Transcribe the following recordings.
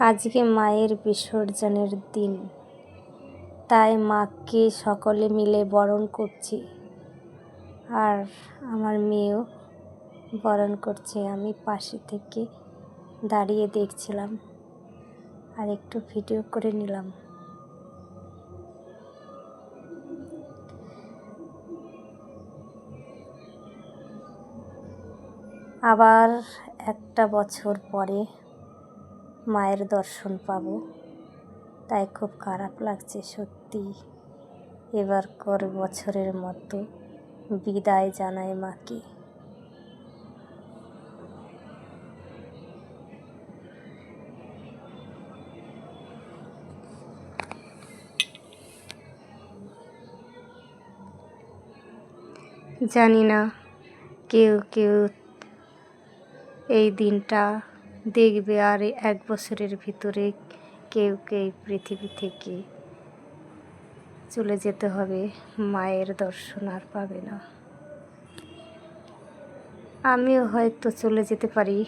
আজকে মায়ের বিসর্জনের দিন। তাই মাকে সকলে মিলে বরণ করছি। আর আমার মেয়েও বরণ করছে। আমি পাশে থেকে দাঁড়িয়ে দেখছিলাম। আর একটু ভিডিও করে নিলাম। আবার একটা বছর পরে মায়ের দর্শন পাব। তাই খুব খারাপ লাগছে সত্যি। এবার কর বছরের মতো বিদায় জানাই মাকে। জানি না কেউ কেউ এই দিনটা দেখবে আর এক বছরের ভিতরে কেউ কেউ পৃথিবী থেকে চলে যেতে হবে, মায়ের দর্শন আর পাবে না। আমিও হয়তো চলে যেতে পারি,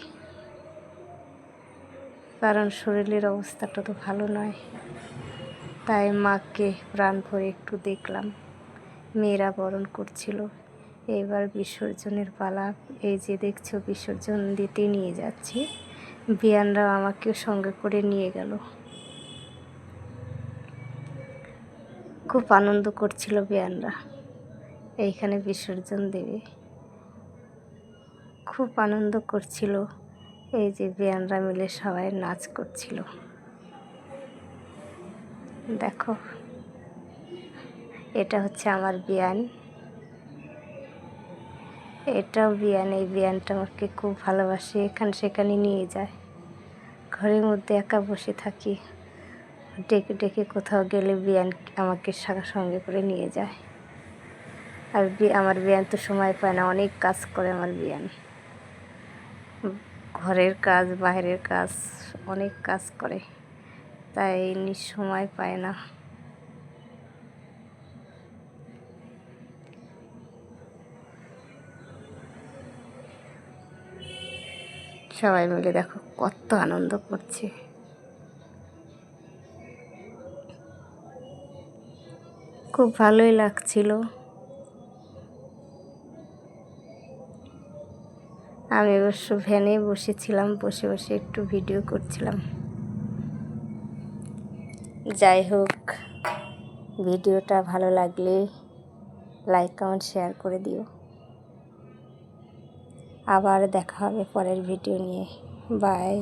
কারণ শরীরের অবস্থাটা তো ভালো নয়। তাই মাকে প্রাণ ভরে একটু দেখলাম, মেয়েরা বরণ করছিল। এবার বিসর্জনের পালা, এই যে দেখছ বিসর্জন দিতে নিয়ে যাচ্ছি। বিয়ানরাও আমাকেও সঙ্গে করে নিয়ে গেল। খুব আনন্দ করছিল বিয়ানরা। এইখানে বিসর্জন দেবে। খুব আনন্দ করছিল। এই যে বিয়ানরা মিলে সবাই নাচ করছিল। দেখো, এটা হচ্ছে আমার বিয়ান। এটাও বিয়ান এই বিয়ানটা আমাকে খুব ভালোবাসে, এখানে সেখানে নিয়ে যায়। ঘরের মধ্যে একা বসে থাকি। ডেকে ডেকে কোথাও গেলে বিয়ান আমাকে সঙ্গে করে নিয়ে যায়। আর আমার বিয়ান তো সময় পায় না, অনেক কাজ করে আমার বিয়ান ঘরের কাজ, বাইরের কাজ, অনেক কাজ করে। তাই সময় পায় না। সবাই মিলে দেখো কত আনন্দ করছে। খুব ভালোই লাগছিল। আমি অবশ্য ভ্যানে বসেছিলাম, বসে বসে একটু ভিডিও করছিলাম। যাই হোক, ভিডিওটা ভালো লাগলে লাইক, কমেন্ট, শেয়ার করে দিও। আবার দেখা হবে পরের ভিডিও নিয়ে। বাই